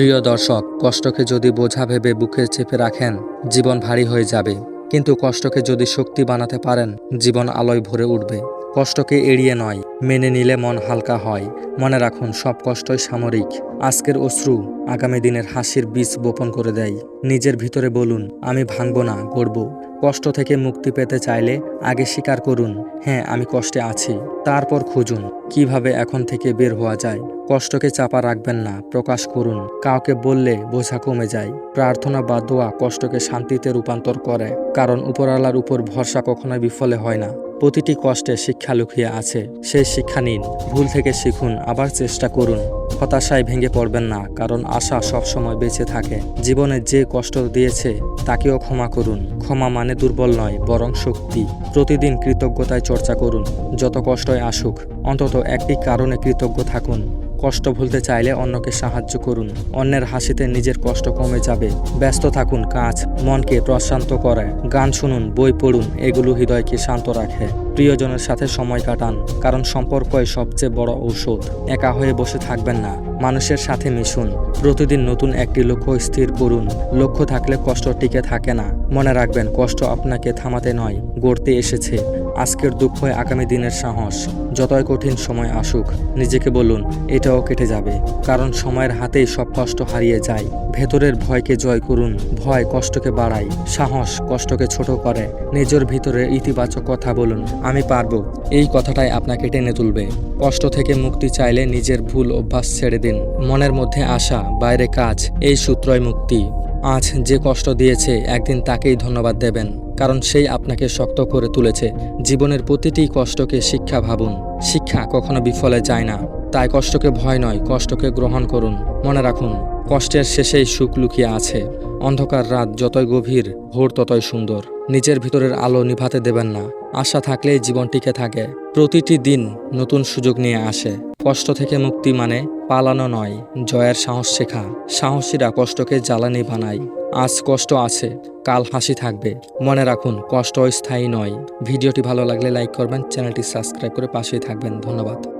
প্রিয় দর্শক, কষ্টকে যদি বোঝা ভেবে বুকে চেপে রাখেন, জীবন ভারী হয়ে যাবে। কিন্তু কষ্টকে যদি শক্তি বানাতে পারেন, জীবন আলোয় ভরে উঠবে। কষ্টকে এড়িয়ে নয়, মেনে নিলে মন হালকা হয়। মনে রাখুন, সব কষ্টই সামরিক। আজকের অশ্রু আগামী দিনের হাসির বীজ বপন করে দেয়। নিজের ভিতরে বলুন, আমি ভাঙব না, গড়ব। কষ্ট থেকে মুক্তি পেতে চাইলে আগে স্বীকার করুন হ্যাঁ আমি কষ্টে আছি। তারপর খুঁজুন, কীভাবে এখন থেকে বের হওয়া যায়। কষ্টকে চাপা রাখবেন না, প্রকাশ করুন। কাউকে বললে বোঝা কমে যায়। প্রার্থনা বা দোয়া কষ্টকে শান্তিতে রূপান্তর করে, কারণ উপরওয়ালার উপর ভরসা কখনোই বিফলে হয় না। প্রতিটি কষ্টে শিক্ষা লুকিয়ে আছে। সেই শিক্ষা নিন, ভুল থেকে শিখুন, আবার চেষ্টা করুন। হতাশায় ভেঙে পড়বেন না, কারণ আশা সবসময় বেঁচে থাকে। জীবনে যে কষ্ট দিয়েছে, তাকেও ক্ষমা করুন। ক্ষমা মানে দুর্বল নয়, বরং শক্তি। প্রতিদিন কৃতজ্ঞতায় চর্চা করুন, যত কষ্টই আসুক। অন্তত একটি কারণে কৃতজ্ঞ থাকুন। কষ্ট ভুলতে চাইলে অন্যকে সাহায্য করুন। অন্যের হাসিতে নিজের কষ্ট কমে যাবে। ব্যস্ত থাকুন, কাজ, মনকে প্রশান্ত করে। গান শুনুন, বই পড়ুন, এগুলো হৃদয়কে শান্ত রাখে। প্রিয়জনের সাথে সময় কাটান, কারণ সম্পর্কই সবচেয়ে বড় ঔষধ। একা হয়ে বসে থাকবেন না, মানুষের সাথে মিশুন। প্রতিদিন নতুন একটি লক্ষ্য স্থির করুন। লক্ষ্য থাকলে কষ্ট টিকে থাকে না। মনে রাখবেন, কষ্ট আপনাকে থামাতে নয়, গড়তে এসেছে। আজকের দুঃখই আগামী দিনের সাহস যতই কঠিন সময় আসুক, নিজেকে বলুন, এটাও কেটে যাবে। কারণ সময়ের হাতেই সব কষ্ট হারিয়ে যায়। ভেতরের ভয়কে জয় করুন, ভয় কষ্টকে বাড়ায়, সাহস কষ্টকে ছোট করে। নিজের ভিতরে ইতিবাচক কথা বলুন, আমি পারব। এই কথাটাই আপনাকে টেনে তুলবে। কষ্ট থেকে মুক্তি চাইলে নিজের ভুল অভ্যাস ছেড়ে দিন। মনের মধ্যে আশা, বাইরে কাজ, এই সূত্রই মুক্তি। আজ যে কষ্ট দিয়েছে, একদিন তাকেই ধন্যবাদ দেবেন, কারণ সেই আপনাকে শক্ত করে তুলেছে। জীবনের প্রতিটি কষ্টকে শিক্ষা ভাবুন। শিক্ষা কখনো বিফলে যায় না। তাই কষ্টকে ভয় নয়, কষ্টকে গ্রহণ করুন। মনে রাখুন, কষ্টের শেষেই সুখ লুকিয়ে আছে। অন্ধকার রাত যতই গভীর, ভোর ততই সুন্দর। নিজের ভিতরের আলো নিভাতে দেবেন না। আশা থাকলেই জীবন টিকে থাকে। প্রতিটি দিন নতুন সুযোগ নিয়ে আসে। কষ্ট থেকে মুক্তি মানে পালানো নয়, জয়ের সাহস শেখা। সাহসীরা কষ্টকে জ্বালানি বানায়। আজ কষ্ট আছে, কাল হাসি থাকবে। মনে রাখুন, কষ্ট স্থায়ী নয়। ভিডিওটি ভালো লাগলে লাইক করবেন, চ্যানেলটি সাবস্ক্রাইব করে পাশেই থাকবেন। ধন্যবাদ।